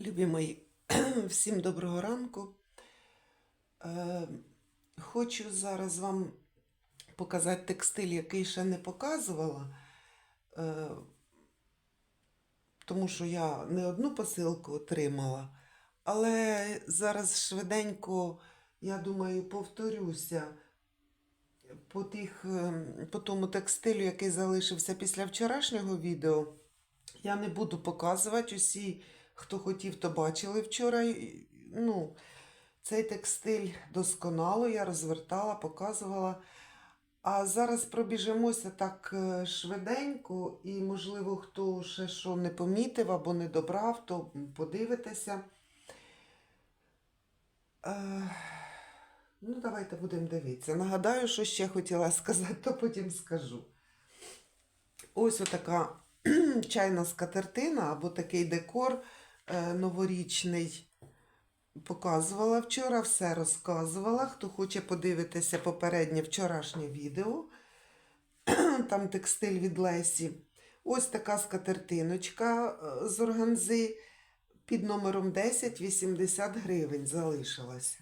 Любі всім доброго ранку. Е, хочу зараз вам показати текстиль, який ще не показувала, е, тому що я не одну посилку отримала, але зараз швиденько, я думаю, повторюся по, тих, е, по тому текстилю, який залишився після вчорашнього відео. Я не буду показувати усі, хто хотів, то бачили вчора. Ну, цей текстиль досконало я розвертала, показувала. А зараз пробіжимося так е, швиденько, і, можливо, хто ще що не помітив або не добрав, то подивитеся. Е, ну, давайте будемо дивитися. Нагадаю, що ще хотіла сказати, то потім скажу. Ось отака чайна скатертина або такий декор новорічний. Показувала вчора, все розказувала. Хто хоче подивитися попереднє вчорашнє відео, там текстиль від Лесі. Ось така скатертиночка е, з органзи під номером 10 80 гривень залишилася.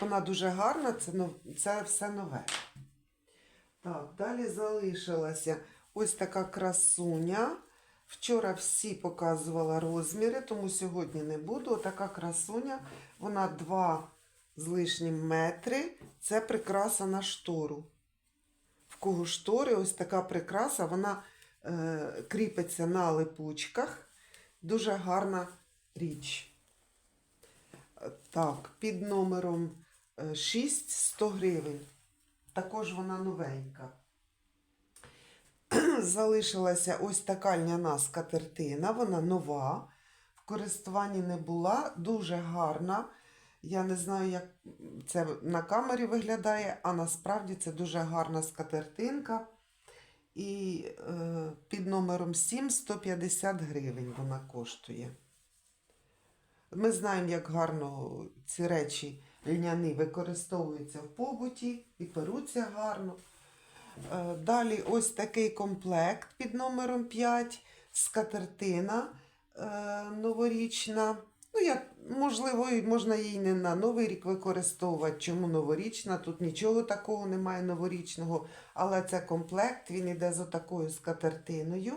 Вона дуже гарна, це, це все нове. Так, далі залишилася ось така красуня. Вчора всі показувала розміри, тому сьогодні не буду. Така красуня, вона 2 з лишнім метри. Це прикраса на штору. В кого штори, ось така прикраса, вона е, кріпиться на липучках. Дуже гарна річ. Е, Так, під номером е, 6 100 гривень. Також вона новенька. Залишилася ось така льняна скатертина, вона нова, в користуванні не була, дуже гарна. Я не знаю, як це на камері виглядає, а насправді це дуже гарна скатертинка. І е, під номером 7 150 гривень вона коштує. Ми знаємо, як гарно ці речі льняні використовуються в побуті і перуться гарно. Е, Далі ось такий комплект під номером 5, скатертина е, новорічна. Ну, як, можливо, можна її не на Новий рік використовувати. Чому новорічна? Тут нічого такого немає новорічного, але це комплект, він іде з отакою скатертиною.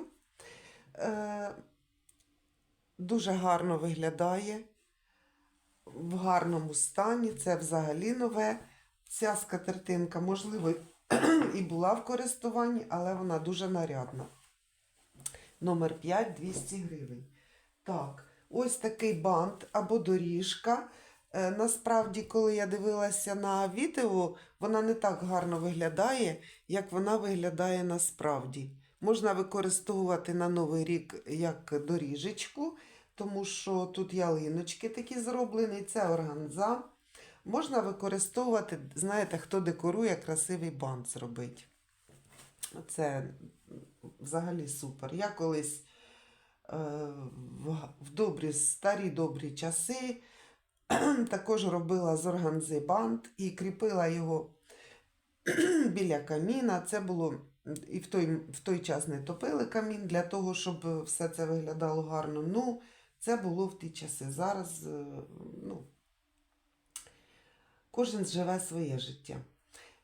Е, дуже гарно виглядає, в гарному стані, це взагалі нове. Ця скатертинка, можливо, і була в користуванні, але вона дуже нарядна. Номер 5 200 гривень. Так, ось такий бант або доріжка. Е, насправді, коли я дивилася на відео, вона не так гарно виглядає, як вона виглядає насправді. Можна використовувати на Новий рік як доріжечку, тому що тут ялиночки такі зроблені, це органза. Можна використовувати, знаєте, хто декорує, красивий бант зробити. Це взагалі супер. Я колись е, в, в добрі, старі добрі часи також робила з органзи бант і кріпила його біля каміна. Це було і в той, в той час не топили камін для того, щоб все це виглядало гарно. Ну, це було в ті часи. Зараз, е, ну, Кожен живе своє життя.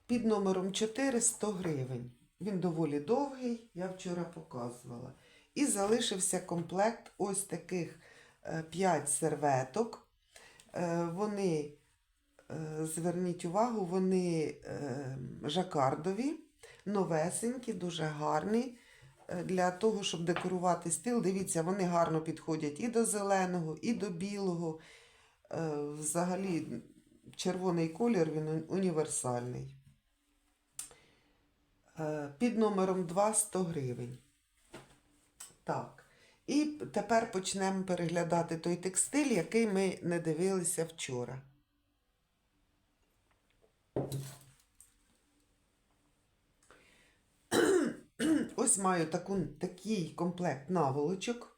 Під номером 4 100 гривень. Він доволі довгий, я вчора показувала. І залишився комплект ось таких 5 серветок. Е, Вони, е, зверніть увагу, вони е, жакардові, новесенькі, дуже гарні. Е, Для того, щоб декорувати стіл, дивіться, вони гарно підходять і до зеленого, і до білого. Е, Взагалі, червоний колір він універсальний. Е, Під номером 2 100 гривень. Так. І тепер почнемо переглядати той текстиль, який ми не дивилися вчора. Ось маю таку, такий комплект наволочок.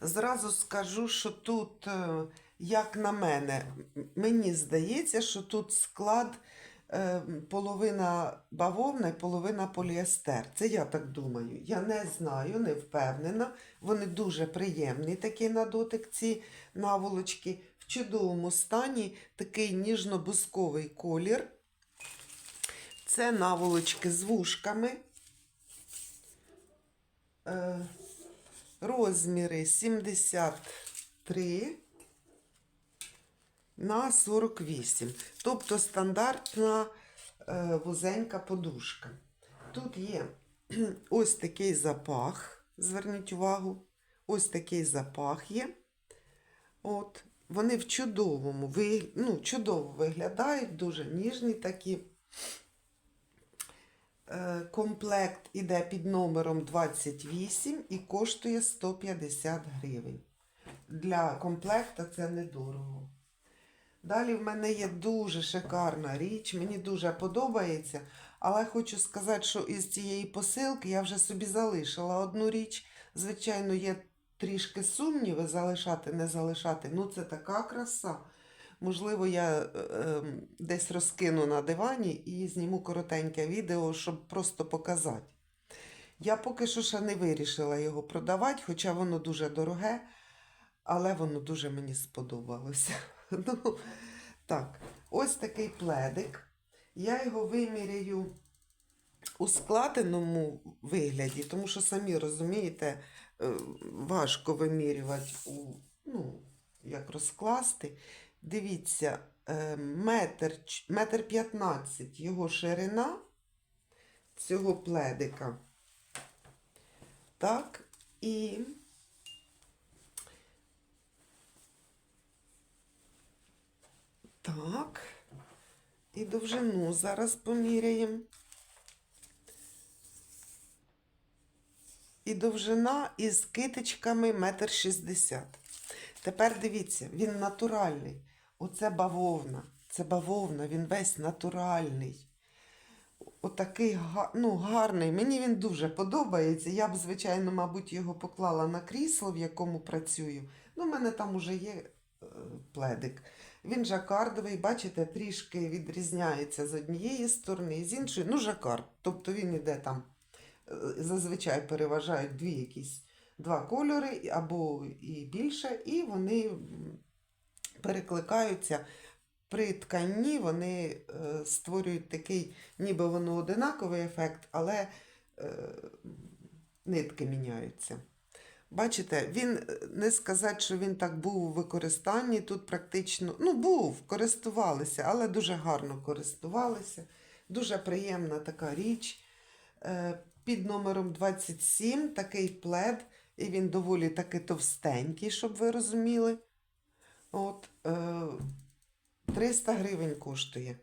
Зразу скажу, що тут, е, як на мене, мені здається, що тут склад е, половина бавовна і половина поліестер. Це я так думаю. Я не знаю, не впевнена. Вони дуже приємні такі на дотик, ці наволочки. В чудовому стані такий ніжно-бусковий колір. Це наволочки з вушками. Е, розміри 73 на 48. Тобто стандартна е, вузенька подушка. Тут є ось такий запах, зверніть увагу, ось такий запах є. От. Вони в чудовому, ну, чудово виглядають, дуже ніжні такі. Е, Комплект іде під номером 28 і коштує 150 гривень. Для комплекта це недорого. Далі в мене є дуже шикарна річ, мені дуже подобається, але хочу сказати, що із цієї посилки я вже собі залишила одну річ. Звичайно, є трішки сумніви залишати, не залишати. Ну, це така краса. Можливо, я е, ем, десь розкину на дивані і зніму коротеньке відео, щоб просто показати. Я поки що ще не вирішила його продавати, хоча воно дуже дороге, але воно дуже мені сподобалося. Ну, так, ось такий пледик. Я його виміряю у складеному вигляді, тому що самі розумієте, е, важко вимірювати у, ну, як розкласти. Дивіться, е, метр, метр 15 його ширина цього пледика. Так, і так, і довжину зараз поміряємо. І довжина із китичками метр шістдесят. Тепер дивіться, він натуральний. Оце бавовна. Це бавовна, він весь натуральний. Отакий ну, гарний. Мені він дуже подобається. Я б, звичайно, мабуть, його поклала на крісло, в якому працюю. Ну, в мене там уже є е, пледик. Він жакардовий, бачите, трішки відрізняється з однієї сторони, і з іншої, ну, жакард. Тобто він іде там, е, зазвичай переважають дві якісь два кольори або і більше, і вони перекликаються. При тканні вони е, створюють такий, ніби воно одинаковий ефект, але е, нитки міняються. Бачите, він е, не сказати, що він так був у використанні. Тут практично, ну, був, користувалися, але дуже гарно користувалися. Дуже приємна така річ. Е, Під номером 27 такий плед, і він доволі таки товстенький, щоб ви розуміли. От, е, 300 гривень коштує.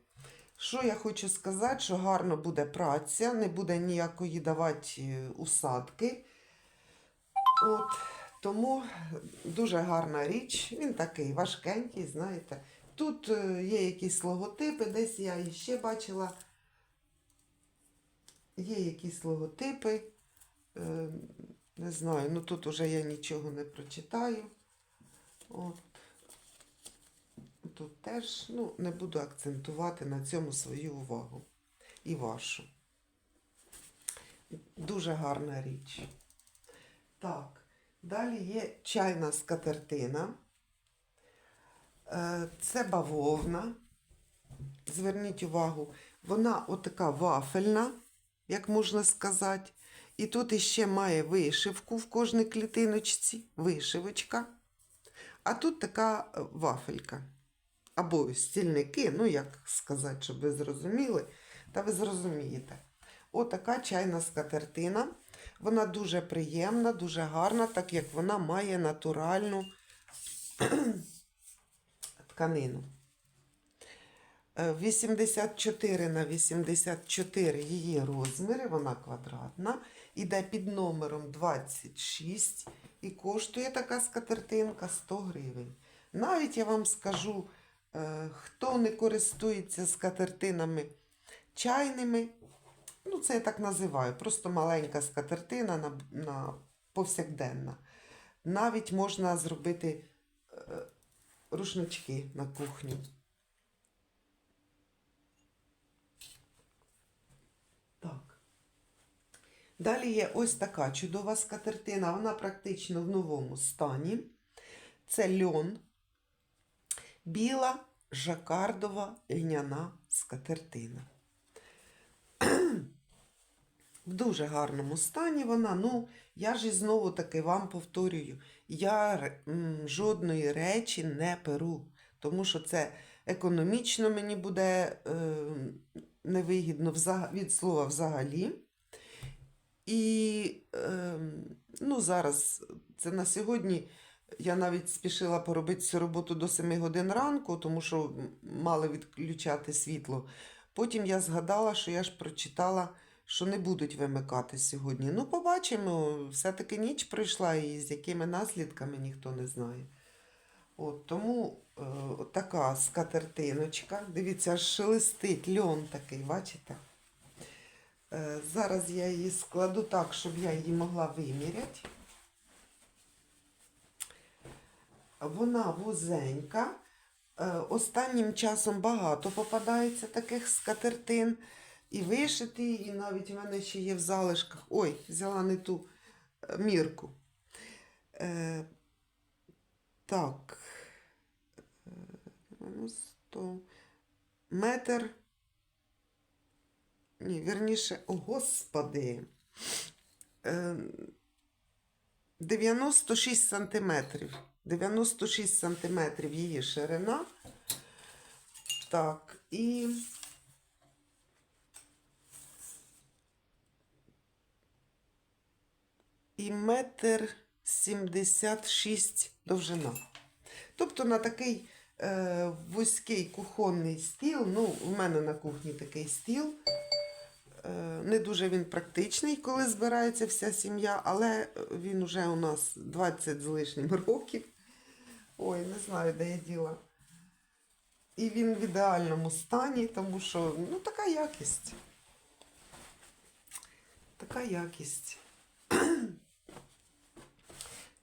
Що я хочу сказати, що гарно буде праця, не буде ніякої давати е, усадки. От, тому дуже гарна річ. Він такий важкенький, знаєте. Тут е, є якісь логотипи, десь я іще бачила. Є якісь логотипи. Е, не знаю, ну тут уже я нічого не прочитаю. От. Тут теж ну, не буду акцентувати на цьому свою увагу і вашу. Дуже гарна річ. Так, далі є чайна скатертина. Е, Це бавовна. Зверніть увагу, вона отака вафельна, як можна сказати. І тут іще має вишивку в кожній клітиночці, вишивочка. А тут така е, вафелька. Або стільники, ну як сказати, щоб ви зрозуміли, та ви зрозумієте. Отака чайна скатертина. Вона дуже приємна, дуже гарна, так як вона має натуральну тканину. Е, 84 на 84 її розміри, вона квадратна, іде під номером 26 і коштує така скатертинка 100 гривень. Навіть я вам скажу, е, хто не користується скатертинами чайними, Ну, це я так називаю, просто маленька скатертина на, на повсякденна. Навіть можна зробити е, рушнички на кухню. Так. Далі є ось така чудова скатертина, вона практично в новому стані. Це льон, біла, жакардова льняна скатертина. В дуже гарному стані вона. Ну, я ж і знову таки вам повторюю: я жодної речі не перу, тому що це економічно мені буде е, невигідно від слова взагалі. І е, ну, зараз це на сьогодні. Я навіть спішила поробити цю роботу до 7 годин ранку, тому що мали відключати світло. Потім я згадала, що я ж прочитала, що не будуть вимикати сьогодні. Ну, побачимо, все-таки ніч пройшла, і з якими наслідками ніхто не знає. От, тому е, от така скатертиночка. Дивіться, аж шелестить льон такий, бачите? Е, зараз я її складу так, щоб я її могла виміряти. Вона вузенька. Е, Останнім часом багато попадається таких скатертин. І вишити, і навіть в мене ще є в залишках. Ой, взяла не ту е, мірку. Е, так. Е, 90. Метр. Ні, вірніше, о, господи. Е, 96 сантиметрів. 96 сантиметрів її ширина. Так, і і метр 76 довжина. Тобто на такий е, вузький кухонний стіл, ну, в мене на кухні такий стіл. Е, не дуже він практичний, коли збирається вся сім'я, але він уже у нас 20 з лишнім років. Ой, не знаю, де я діла. І він в ідеальному стані, тому що ну, така якість. Така якість.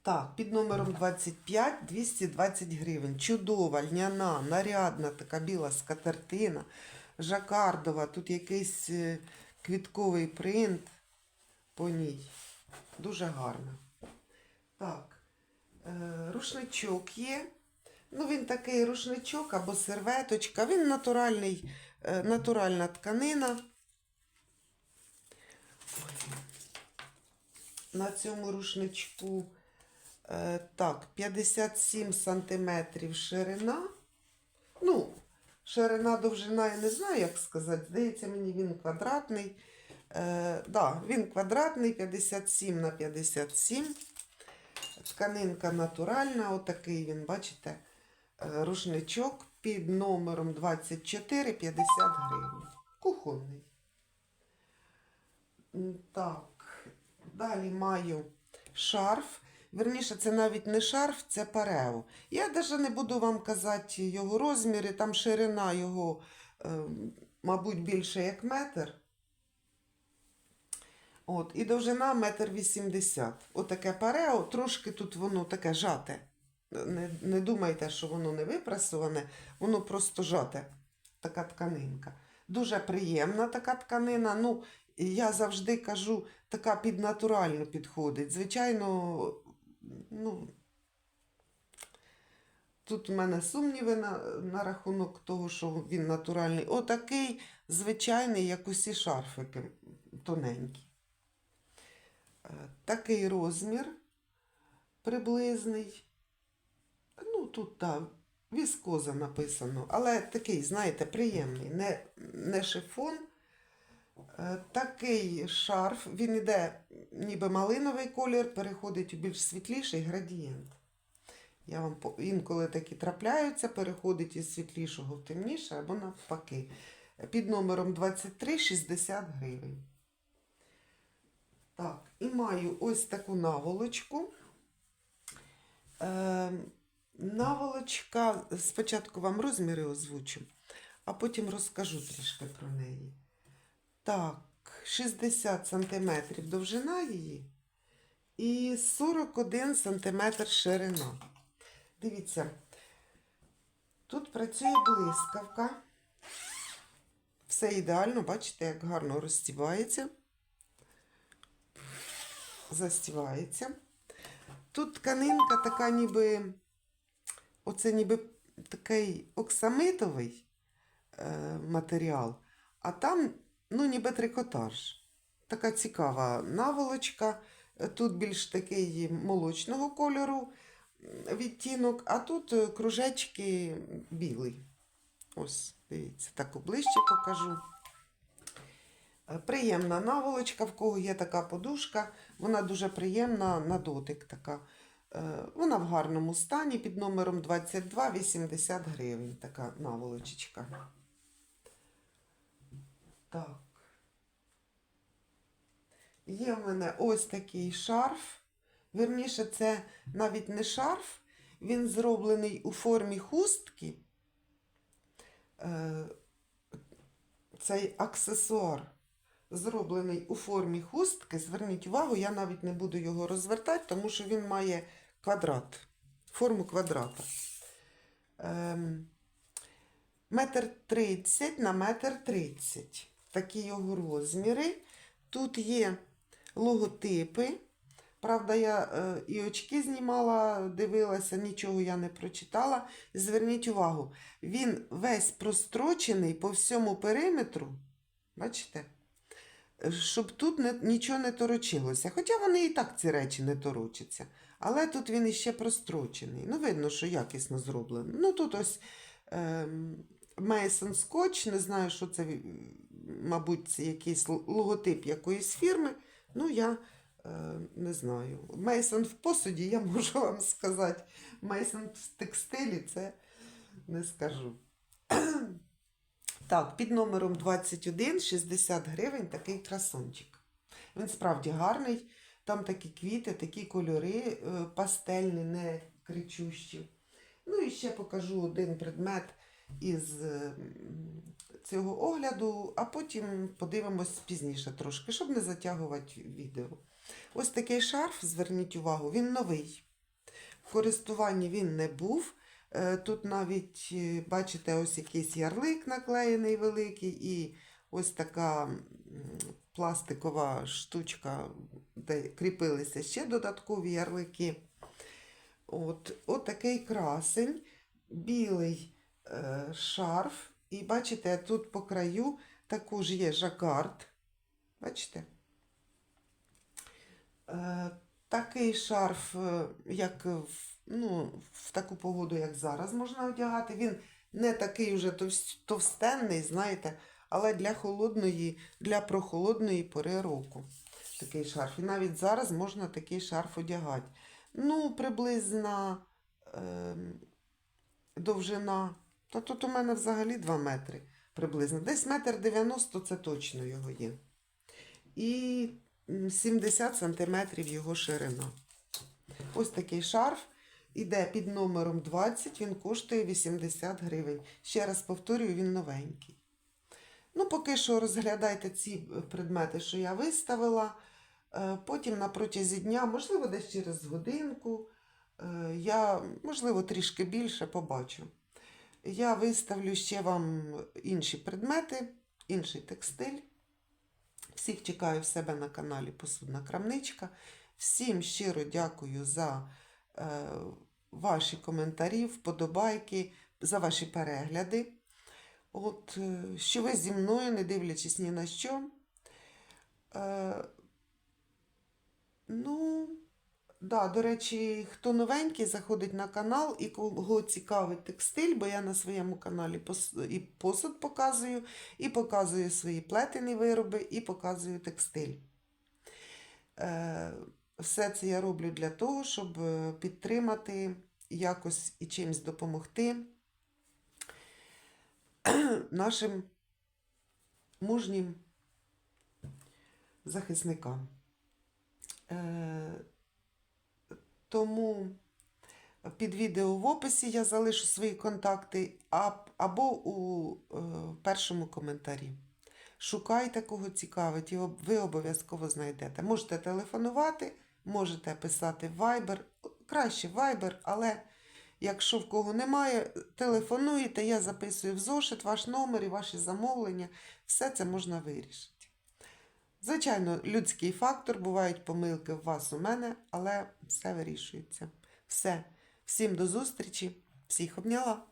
Так, під номером 25 220 гривень. Чудова, льняна, нарядна, така біла скатертина, жакардова, тут якийсь е, квітковий принт по ній. Дуже гарна. Так, е, рушничок є. Ну, він такий рушничок або серветочка. Він натуральний, е, натуральна тканина. На цьому рушничку так, 57 сантиметрів ширина. Ну, ширина, довжина, я не знаю, як сказати. Здається, мені він квадратний. Е, да, він квадратний, 57 на 57. Тканинка натуральна, отакий він, бачите, е, рушничок під номером 24 50 гривень. Кухонний. Так, далі маю шарф. Верніше, це навіть не шарф, це парео. Я навіть не буду вам казати його розміри, там ширина його, е, мабуть, більше як метр. От, і довжина метр вісімдесят. Отаке парео, трошки тут воно таке жате. Не, не думайте, що воно не випрасоване, воно просто жате. Така тканинка. Дуже приємна така тканина. Ну, я завжди кажу, така під натуральну підходить. Звичайно, ну, тут у мене сумніви на, на рахунок того, що він натуральний. Отакий звичайний, як усі шарфики, тоненькі. Е, Такий розмір приблизний. Ну, тут так, віскоза написано, але такий, знаєте, приємний, не, не шифон. Е, Такий шарф, він іде ніби малиновий колір, переходить у більш світліший градієнт. Я вам інколи такі трапляються, переходить із світлішого в темніше або навпаки. Під номером 23 60 гривень. Так, і маю ось таку наволочку. Е, наволочка, спочатку вам розміри озвучу, а потім розкажу трішки про неї. Так, 60 см довжина її і 41 см ширина. Дивіться, тут працює блискавка. Все ідеально, бачите, як гарно розстібається. застівається. Тут тканинка така ніби, оце ніби такий оксамитовий е, матеріал, а там, ну, ніби трикотаж. Така цікава наволочка. Тут більш такий молочного кольору відтінок, а тут е, кружечки білий. Ось, дивіться, так ближче покажу. Е, Приємна наволочка, в кого є така подушка, вона дуже приємна на дотик. така. Е, Вона в гарному стані під номером 22 80 гривень. Така наволочечка. Так. Є в мене ось такий шарф. Вірніше, це навіть не шарф, він зроблений у формі хустки. Е, Цей аксесуар зроблений у формі хустки. Зверніть увагу, я навіть не буду його розвертати, тому що він має квадрат, форму квадрата. Ем, Метр тридцять на метр тридцять. Такі його розміри. Тут є логотипи. Правда, я е, і очки знімала, дивилася, нічого я не прочитала. Зверніть увагу, він весь прострочений по всьому периметру. Бачите? Е, Щоб тут не, нічого не торочилося. Хоча вони і так ці речі не торочаться. Але тут він іще прострочений. Ну, видно, що якісно зроблено. Ну, тут ось ем, Мейсон Скотч, не знаю, що це, мабуть, це якийсь логотип якоїсь фірми. Ну, я е, не знаю. Мейсон в посуді, я можу вам сказати. Мейсон в текстилі це не скажу. Так, під номером 21 60 гривень такий красунчик. Він справді гарний. Там такі квіти, такі кольори е, пастельні, не кричущі. Ну і ще покажу один предмет із цього огляду, а потім подивимось пізніше трошки, щоб не затягувати відео. Ось такий шарф, зверніть увагу, він новий. В користуванні він не був. Е, Тут навіть, е, бачите, ось якийсь ярлик наклеєний великий, і ось така пластикова штучка, де кріпилися ще додаткові ярлики. От, от такий красень, білий шарф. І бачите, тут по краю також є жакард. Бачите? Е, такий шарф, е, як в, ну, в таку погоду, як зараз можна одягати. Він не такий товс- товстенний, знаєте, але для холодної, для прохолодної пори року. Такий шарф. І навіть зараз можна такий шарф одягати. Ну, приблизно ем, довжина. Та тут у мене взагалі 2 метри приблизно. Десь метр 90 це точно його є. І 70 сантиметрів його ширина. Ось такий шарф. Іде під номером 20, він коштує 80 гривень. Ще раз повторюю, він новенький. Ну, поки що розглядайте ці е, предмети, що я виставила. Е, Потім на протязі дня, можливо, десь через годинку, е, я, можливо, трішки більше побачу. Я виставлю ще вам інші предмети, інший текстиль. Всіх чекаю в себе на каналі Посудна Крамничка. Всім щиро дякую за е, ваші коментарі, вподобайки, за ваші перегляди. От, е, що ви зі мною, не дивлячись ні на що. Е, ну, да, до речі, хто новенький, заходить на канал і кого цікавить текстиль, бо я на своєму каналі і посуд показую, і показую свої плетені вироби, і показую текстиль. Е, все це я роблю для того, щоб е, підтримати, якось і чимось допомогти нашим мужнім захисникам. Е, тому під відео в описі я залишу свої контакти або у е, першому коментарі. Шукайте, кого цікавить, і ви обов'язково знайдете. Можете телефонувати, можете писати Viber, краще Viber, але якщо в кого немає, телефонуєте, я записую в зошит ваш номер і ваші замовлення. Все це можна вирішити. Звичайно, людський фактор, бувають помилки в вас у мене, але все вирішується. Все. Всім до зустрічі, всіх обняла.